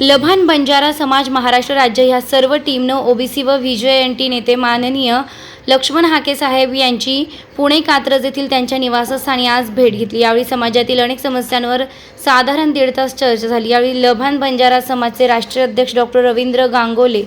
लभान बंजारा समाज महाराष्ट्र राज्य ह्या सर्व टीमनं ओबीसी व व्ही नेते माननीय लक्ष्मण हाके साहेब यांची पुणे कात्रज येथील त्यांच्या निवासस्थानी आज भेट घेतली. यावेळी समाजातील अनेक समस्यांवर साधारण दीड तास चर्चा झाली. यावेळी लभान बंजारा समाजचे राष्ट्रीय अध्यक्ष डॉक्टर रवींद्र गांगोले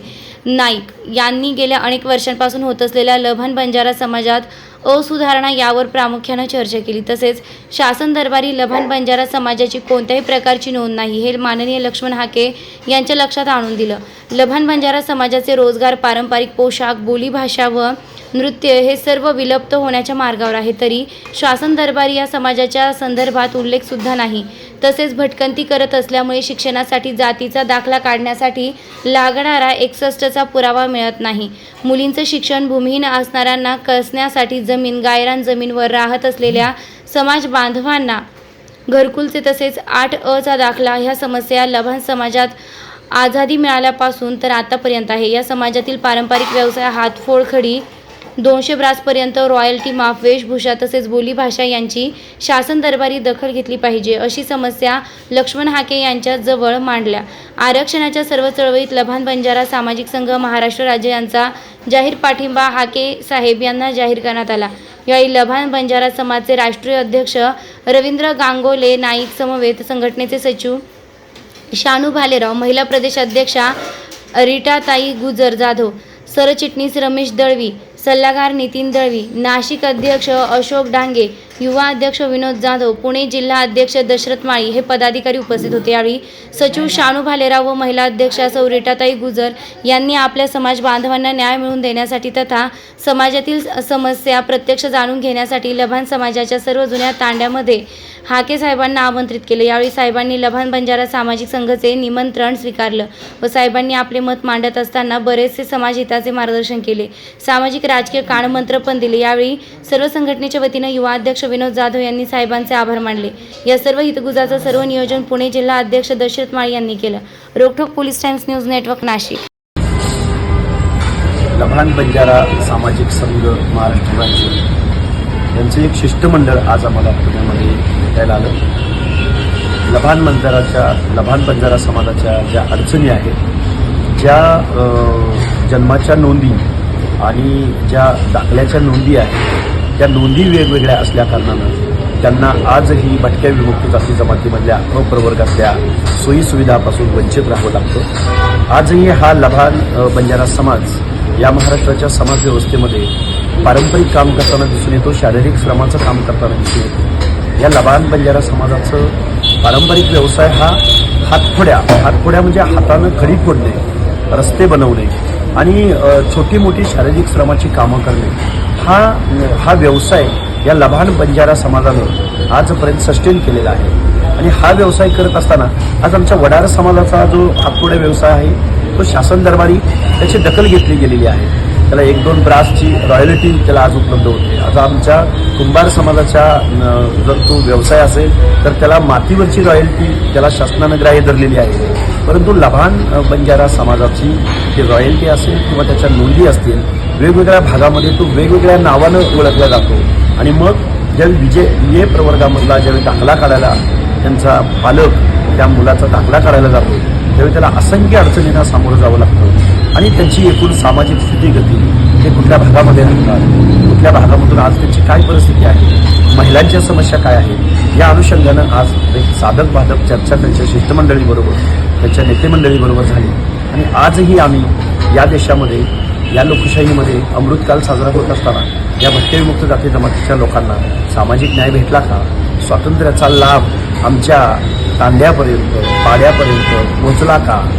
नाईक यांनी गेल्या अनेक वर्षांपासून होत असलेल्या लभान बंजारा समाजात असुधारणा यावर प्रामुख्यानं चर्चा केली. तसेच शासन दरबारी लभान बंजारा समाजाची कोणत्याही प्रकारची नोंद नाही हे माननीय लक्ष्मण हाके यांच्या लक्षात आणून दिलं. लभान बंजारा समाजाचे रोजगार पारंपरिक पोशाख बोलीभाषा व नृत्य हे सर्व विलुप्त होण्याच्या मार्गावर आहे. तरी शासन दरबारी या समाजाच्या संदर्भात उल्लेखसुद्धा नाही. तसेच भटकंती करत असल्यामुळे शिक्षणासाठी जातीचा दाखला काढण्यासाठी लागणारा एकसष्टचा पुरावा मिळत नाही. मुलींचं शिक्षण भूमिहीन असणाऱ्यांना कसण्यासाठी जमीन गायरान जमीनवर राहत असलेल्या समाज बांधवांना घरकुलचे तसेच आठ अचा दाखला ह्या समस्या लभान समाजात आझादी मिळाल्यापासून तर आतापर्यंत आहे. या समाजातील पारंपरिक व्यवसाय हातफोडखडी दोनशे ब्रासपर्यंत रॉयल्टी माफ वेशभूषा तसेच बोलीभाषा यांची शासन दरबारी दखल घेतली पाहिजे अशी समस्या लक्ष्मण हाके यांच्या जवळ मांडल्या. आरक्षणाच्या सर्व चळवळीत लभान बंजारा सामाजिक संघ महाराष्ट्र राज्य यांचा जाहीर पाठिंबा हाके साहेब यांना जाहीर करण्यात आला. यावेळी लभान बंजारा समाजचे राष्ट्रीय अध्यक्ष रवींद्र गांगोले नाईक समवेत संघटनेचे सचिव शानू भालेराव महिला प्रदेश अध्यक्षा रिटाताई गुजर जाधव सरचिटणीस रमेश दळवी सल्लागार नितीन दळवी नाशिक अध्यक्ष अशोक डांगे युवा अध्यक्ष विनोद जाधव पुणे जिल्हा अध्यक्ष दशरथ माळी हे पदाधिकारी उपस्थित होते. यावेळी सचिव शानू भालेराव व महिला अध्यक्षा सौरिटाताई गुजर यांनी आपल्या समाज बांधवांना न्याय मिळवून देण्यासाठी तथा समाजातील समस्या प्रत्यक्ष जाणून घेण्यासाठी लभान समाजाच्या सर्व जुन्या तांड्यामध्ये हाके साहेबांना आमंत्रित केले. यावेळी साहेबांनी लभान बंजारा सामाजिक संघाचे निमंत्रण स्वीकारलं व साहेबांनी आपले मत मांडत असताना बरेचसे समाजहिताचे मार्गदर्शन केले. सामाजिक राजकीय कानमंत्र पण दिले. यावेळी सर्व संघटनेच्या वतीनं युवा अध्यक्ष विनोद जाधव यांनी साहेबांचे आभार मानले. या सर्व हितगुजाचं सर्व नियोजन पुणे जिल्हा अध्यक्ष दशरथ माळी यांनी केलं. रोखोक police Times news network Nashik. Labhan Banjara सामाजिक संघ महाराष्ट्र यांचं एक शिष्टमंडळ आज आम्हाला पुण्यामध्ये भेटायला आलं. लभान बंजाराच्या लभान बंजारा समाजाच्या ज्या अडचणी आहेत ज्या जन्माच्या नोंदी आणि ज्या दाखल्याच्या नोंदी आहेत त्या नोंदी वेगवेगळ्या असल्याकारणानं त्यांना आजही भटक्या विमुक्त जाती जमातीमधल्या अप्रवर्गातल्या सोयीसुविधापासून वंचित राहावं लागतं. आजही हा लभान बंजारा समाज या महाराष्ट्राच्या समाजव्यवस्थेमध्ये पारंपरिक काम करताना दिसून येतो शारीरिक श्रमाचं काम करताना दिसून येतो. या लबान बंजारा समाजाचं पारंपरिक व्यवसाय हा हातफोड्या हातफोड्या म्हणजे हातानं खडी फोडणे रस्ते बनवणे आणि छोटी मोठी शारीरिक श्रमाची कामं करणे हा हा व्यवसाय या लभान बंजारा समाजानं आजपर्यंत सस्टेन केलेला आहे. आणि हा व्यवसाय करत असताना आज आमच्या वडार समाजाचा जो हातपुडे व्यवसाय आहे तो शासन दरबारी त्याची दखल घेतली गेलेली आहे. त्याला एक दोन ब्रासची रॉयल्टी त्याला आज उपलब्ध होते. आता आमच्या कुंभार समाजाच्या जर तो व्यवसाय असेल तर त्याला मातीवरची रॉयल्टी त्याला शासनानं ग्राह्य धरलेली आहे. परंतु लभान बंजारा समाजाची जी रॉयल्टी असेल किंवा त्याच्या नोंदी असतील वेगवेगळ्या भागामध्ये तो वेगवेगळ्या नावानं ओळखला जातो. आणि मग ज्यावेळी विजय ये प्रवर्गामधला ज्यावेळी दाखला काढायला त्यांचा पालक त्या मुलाचा दाखला काढायला जातो त्यावेळी त्याला असंख्य अडचणींना सामोरं जावं लागतं. आणि त्यांची एकूण सामाजिक स्थितीगती ते कुठल्या भागामध्ये राहतात कुठल्या भागामधून आज त्यांची काय परिस्थिती आहे? महिलांच्या समस्या काय आहेत? या अनुषंगानं आज एक साधक बाधक चर्चा त्यांच्या शिष्टमंडळीबरोबर त्यांच्या नेतेमंडळीबरोबर झाली. आणि आजही आम्ही या देशामध्ये या लोकशाहीमध्ये अमृतकाल साजरा होत असताना या भटक्यविमुक्त जाती जमातीच्या लोकांना सामाजिक न्याय भेटला का? स्वातंत्र्याचा लाभ आमच्या तांड्यापर्यंत पाड्यापर्यंत पोचला का?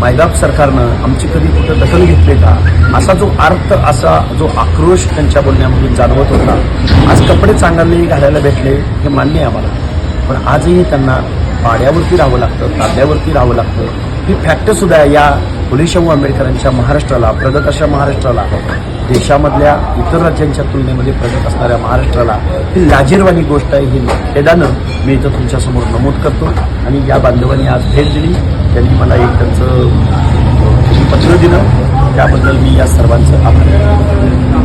मैदाब सरकारनं आमची कधी कुठं दखल घेतली का? असा जो अर्थ असा जो आक्रोश त्यांच्या बोलण्यामधून जाणवत होता आज कपडे चांगले घालायला भेटले हे मान्य आहे आम्हाला. पण आजही त्यांना पाड्यावरती राहावं लागतं तांड्यावरती राहावं लागतं. ही फॅक्टसुद्धा या या फुलेशाहू आंबेडकरांच्या महाराष्ट्राला प्रगत अशा महाराष्ट्राला देशामधल्या इतर राज्यांच्या तुलनेमध्ये प्रगत असणाऱ्या महाराष्ट्राला ही लाजीरवाणी गोष्ट आहे ही खेदानं मी इथं तुमच्यासमोर नमूद करतो. आणि या बांधवांनी आज भेट दिली. त्यांनी मला एक त्यांचं पत्र दिलं. त्याबद्दल मी या सर्वांचं आभार